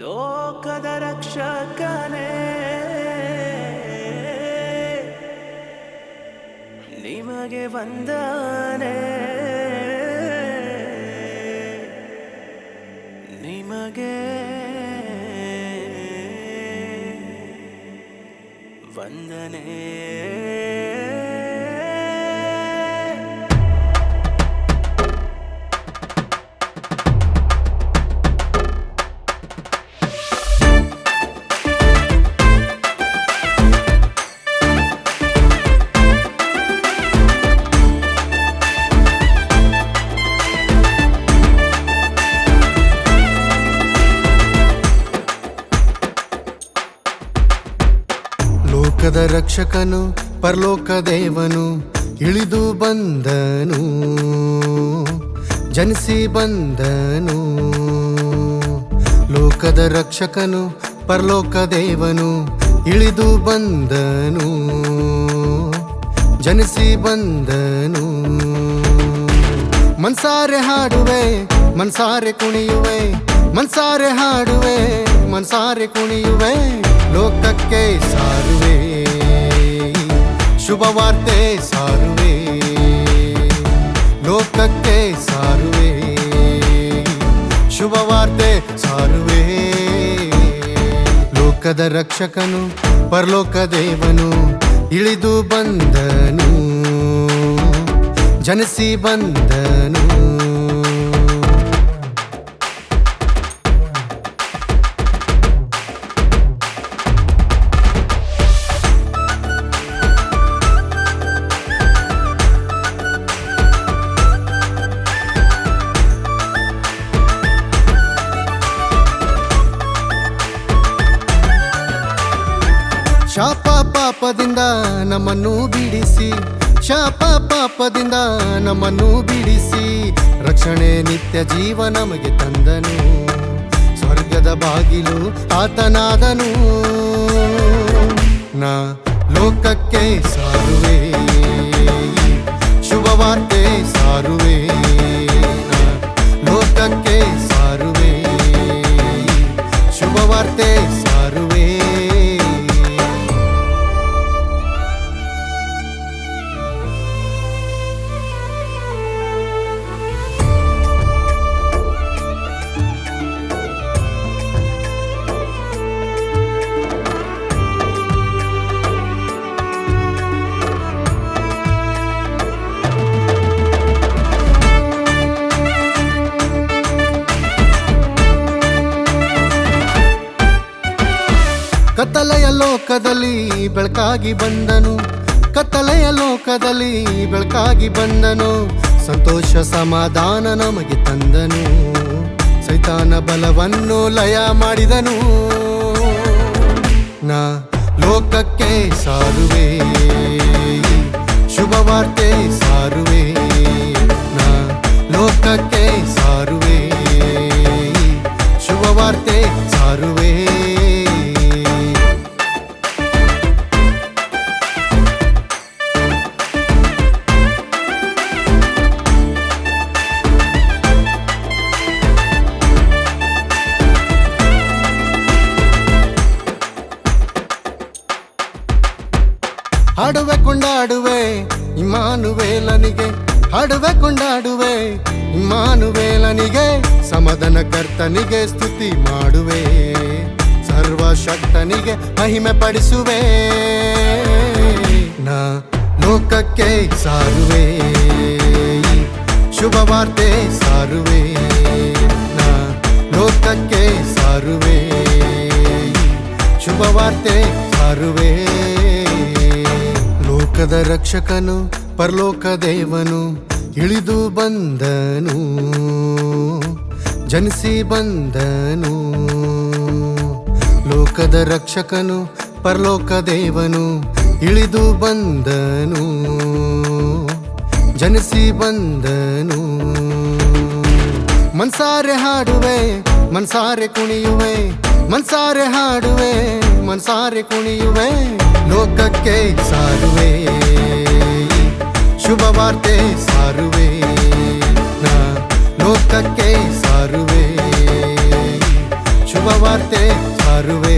ಲೋಕದ ರಕ್ಷಕನೇ. ನಿಮಗೆ ವಂದನೆ. ನಿಮಗೆ ವಂದನೆ. ಲೋಕದ ರಕ್ಷಕನು, ಪರಲೋಕ ದೇವನು, ಇಳಿದು ಬಂದನು, ಜನಿಸಿ ಬಂದನು. ಲೋಕದ ರಕ್ಷಕನು, ಪರಲೋಕ ದೇವನು, ಇಳಿದು ಬಂದನು, ಜನಿಸಿ ಬಂದನು. ಮನ್ಸಾರೆ ಹಾಡುವೆ, ಮನ್ಸಾರೆ ಕುಣಿಯುವೆ, ಮನ್ಸಾರೆ ಹಾಡುವೆ, ಮನ್ಸಾರೆ ಕುಣಿಯುವೆ, ಲೋಕಕ್ಕೆ ಶುಭ ವಾರ್ತೆ ಸಾರುವೆ. ಲೋಕಕ್ಕೆ ಸಾರುವೆ. ಶುಭ ವಾರ್ತೆ ಸಾರುವೆ. ಲೋಕದ ರಕ್ಷಕನು, ಪರಲೋಕ ದೇವನು, ಇಳಿದು ಬಂದನು, ಜನಿಸಿ ಬಂದನು. ಶಾಪ ಪಾಪದಿಂದ ನಮ್ಮನ್ನು ಬಿಡಿಸಿ, ಶಾಪ ಪಾಪದಿಂದ ನಮ್ಮನ್ನು ಬಿಡಿಸಿ, ರಕ್ಷಣೆ ನಿತ್ಯ ಜೀವ ನಮಗೆ ತಂದನು, ಸ್ವರ್ಗದ ಬಾಗಿಲು ಆತನಾದನು. ನಾ ಲೋಕಕ್ಕೆ ಸಾರುವೆ ಶುಭ ಕತ್ತಲೆಯ ಲೋಕದಲ್ಲಿ ಬೆಳಕಾಗಿ ಬಂದನು. ಕತ್ತಲೆಯ ಲೋಕದಲ್ಲಿ ಬೆಳಕಾಗಿ ಬಂದನು. ಸಂತೋಷ ಸಮಾಧಾನ ನಮಗೆ ತಂದನು. ಸೈತಾನ ಬಲವನ್ನು ಲಯ ಮಾಡಿದನು. ನಾ ಲೋಕಕ್ಕೆ ಸಾರುವೆ. ಶುಭವಾರ್ತೆ ಸಾರುವೆ. ನಾ ಲೋಕಕ್ಕೆ ಸಾರುವೆ. ಶುಭವಾರ್ತೆ ಸಾರುವೆ. ಹಾಡುವೆ, ಕೊಂಡಾಡುವೆ ಇಮಾನುವೇಲನಿಗೆ ಹಾಡುವೆ, ಕೊಂಡಾಡುವೆ ಇಮಾನುವೇಲನಿಗೆ ಸಮದನ ಕರ್ತನಿಗೆ ಸ್ತುತಿ ಮಾಡುವೆ, ಸರ್ವಶಕ್ತನಿಗೆ ಮಹಿಮೆ ಪಡಿಸುವೆ. ನಾ ಲೋಕಕ್ಕೆ ಸಾರುವೆ ಶುಭ ವಾರ್ತೆ ಸಾರುವೆ. ನಾ ಲೋಕಕ್ಕೆ ಸಾರುವೆ ಶುಭ ವಾರ್ತೆ ಸಾರುವೆ. ಲೋಕದ ರಕ್ಷಕನು, ಪರಲೋಕ ದೇವನು, ಇಳಿದು ಬಂದನು, ಜನಿಸಿ ಬಂದನು. ಲೋಕದ ರಕ್ಷಕನು, ಪರಲೋಕ ದೇವನು, ಇಳಿದು ಬಂದನು, ಜನಿಸಿ ಬಂದನು. ಮನ್ಸಾರೆ ಹಾಡುವೆ, ಮನ್ಸಾರೆ ಕುಣಿಯುವೆ, ಮನ್ಸಾರೆ ಹಾಡುವೆ, ಮನ್ಸಾರೆ ಕುಣಿಯುವೆ, ಲೋಕಕ್ಕೆ ಸಾರುವೆ. ವಾರ್ತೆ ಸಾರುವೆ ನಾ ಲೋಕಕ್ಕೆ ಸಾರುವೆ ಶುಭ ಶುಭವಾರ್ತೆ ಸಾರುವೆ